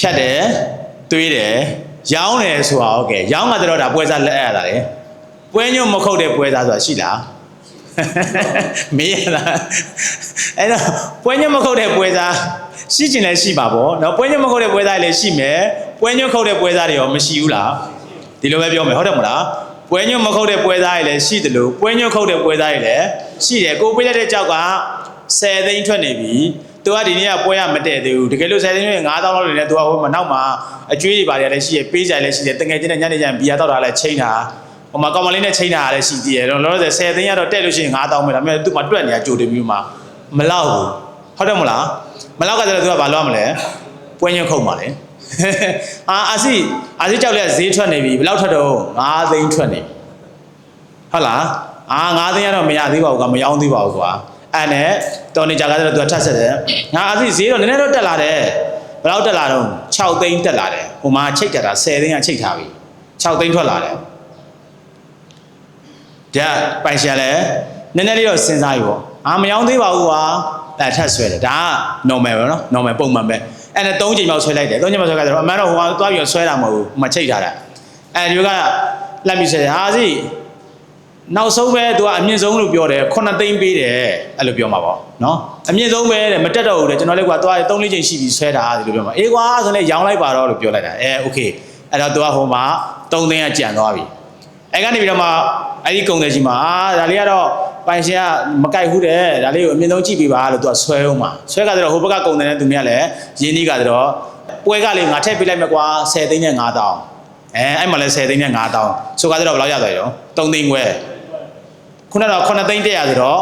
ဖြတ်တယ်တွေးတယ်ရောင်းတယ်ဆိုတာဟုတ်ကဲ့ရောင်းမှတော့ဒါပွဲစားလက်အပ်ရတာလေပွဲညွတ်မခုတ်တဲ့ပွဲစားဆိုတာရှိလားမေးရလားအဲ့တော့ပွဲညွတ်မခုတ်တဲ့ပွဲစားရှိကျင်လည်းရှိပါဗောနော်ပွဲညွတ်မခုတ်တဲ့ပွဲစားတွေလည်းရှိမယ်ပွဲညွတ်ခုတ်တဲ့ပွဲစားတွေရောမရှိဘူးလားဒီလိုပဲပြောမယ်ဟုတ်တယ်မလားပွဲညွတ်မခုတ်တဲ့ပွဲစားတွေလည်းရှိတယ်လို့ပွဲညွတ်ခုတ်တဲ့ပွဲစားတွေလည်းရှိတယ်ကိုပေးလိုက်တဲ့ကြောက်က10သိန်းထွက်နေပြီ သူကဒီနေ့ကပွဲရမတည့်သေးဘူးတကယ်လို့10သိန်းနဲ့9000လောက်နေလဲသူကဟိုမနောက်မှာအကျွေးတွေပါတယ်လည်းရှိရပေးကြလည်းရှိတယ်တငယ်ချင်းနဲ့ညနေကျရင်ဘီယာတောက်တာလည်းချိန်တာဟိုမှာကောင်မလေးနဲ့ချိန်တာလည်းရှိသေးတယ်တော့လောလောဆယ်10သိန်းရတော့တက်လို့ရှိရင်9000ပဲဒါပေမဲ့သူ့မှာတွက်နေတာကြိုတင်ပြီးမှမလောက်ဘူးဟုတ်တယ်မလားမလောက်ကကျတော့သူကဘာလုပ်ရမလဲပွဲညွှန့်ခုတ်ပါလေအာအာစီအာစီကြောက်လက်ဈေးထွက်နေပြီဘယ်လောက်ထွက်တော့9သိန်းထွက်နေပြီဟုတ်လားအာ9သိန်းရတော့မရသေးပါဘူးကွာမရောင်းသေးပါဘူးကွာ အဲ့နဲ့တော်နေကြကားတော့သူကထပ်ဆက်တယ်ငါအာစီဈေးတော့နည်းနည်းတော့တက်လာတယ်ဘယ်လောက်တက်လာတော့6သိန်းတက်လာတယ်ဟိုမှာချိတ်တက်တာ10သိန်းကချိတ်ထားပြီ6သိန်းထွက်လာတယ်ဒါပိုင်ရှာလဲနည်းနည်းလေးတော့စဉ်းစားယူပေါ့အာမယောင်းသေးပါဘူးကွာအဲထပ်ဆွဲတယ်ဒါက normal ပဲနော် normal ပုံမှန်ပဲအဲ့နဲ့၃ချိန်လောက်ဆွဲလိုက်တယ်၃ချိန်လောက်ဆွဲကြတော့အမှန်တော့ဟိုကသွားပြီးတော့ဆွဲတာမဟုတ်ဘူးဟိုမှာချိတ်ထားတာအဲဒီကလက်ပြီးဆွဲတယ်ဟာစီ နောက်ဆုံးပဲသူကအမြင့်ဆုံးလို့ပြောတယ်9သိန်းပေးတယ်အဲ့လိုပြောမှာပေါ့နော်အမြင့်ဆုံးပဲတဲ့မတက်တော့ဘူးတဲ့ကျွန်တော်လည်းကွာသွား3 4ချိန်ရှိပြီးဆွဲတာဒီလိုပြောမှာအေးကွာဆိုလည်းရောင်းလိုက်ပါတော့လို့ပြောလိုက်တာအဲโอเคအဲ့တော့သူကဟိုမှာ3သိန်းကကြံသွားပြီ အဲ့ကနေပြီးတော့မှအဲ့ဒီကုံတယ်ကြီးမှာအာဒါလေးကတော့ပိုင်ရှင်ကမကြိုက်ဘူးတဲ့ဒါလေးကိုအမြင့်ဆုံးကြည့်ပေးပါလို့သူကဆွဲအောင်မှာဆွဲကြတော့ဟိုဘက်ကကုံတယ်နဲ့သူများလည်းရင်းနှီးကြတော့ပွဲကလေးငါထည့်ပေးလိုက်မယ်ကွာ10သိန်းနဲ့9000 အဲအဲ့မှာလည်း10သိန်းနဲ့9000ဆိုကြတော့ဘယ်လောက်ရသွားရော3သိန်းခွဲခုနကတော့9သိန်း100ဆိုတော့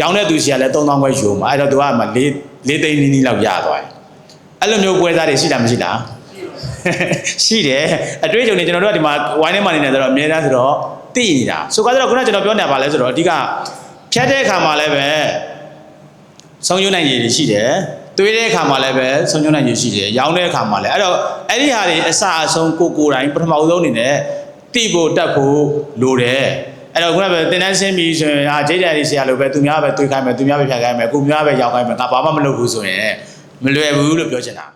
ရောင်းတဲ့သူစီကလည်း3000ခွဲယူမှာအဲ့တော့သူကမှ4 4သိန်းနီးနီးလောက်ရသွားတယ်အဲ့လိုမျိုးပွဲသားတွေရှိတာမရှိလားရှိတယ်အတွေ့အကြုံတွေကျွန်တော်တို့ကဒီမှာဝိုင်းထဲမှာနေနေတော့အများအားဆိုတော့သိနေတာဆိုကတော့ခုနကကျွန်တော်ပြောနေတာပါလဲဆိုတော့အဓိကဖြတ်တဲ့အခါမှာလည်းပဲဆုံးယုံနိုင်ရည်တွေရှိတယ် တွေးတဲ့အခါမှာလည်းပဲဆုံးယုံနိုင်ရည်ရှိတယ်ရောင်းတဲ့အခါမှာလည်းအဲ့တော့အဲ့ဒီဟာတွေအစအဆုံးကိုကိုယ်တိုင်ပထမဦးဆုံးအနေနဲ့တိဖို့တက်ဖို့လိုတယ်အဲ့တော့ခုနကပဲတင်တန်းဆင်းပြီးဆိုရင်အာဂျိတ်တယ်တွေဆရာလိုပဲသူများပဲတွေးခိုင်းမယ်သူများပဲဖြတ်ခိုင်းမယ်ကိုများပဲရောက်ခိုင်းမယ်ငါဘာမှမလုပ်ဘူးဆိုရင်မလွယ်ဘူးလို့ပြောချင်တာ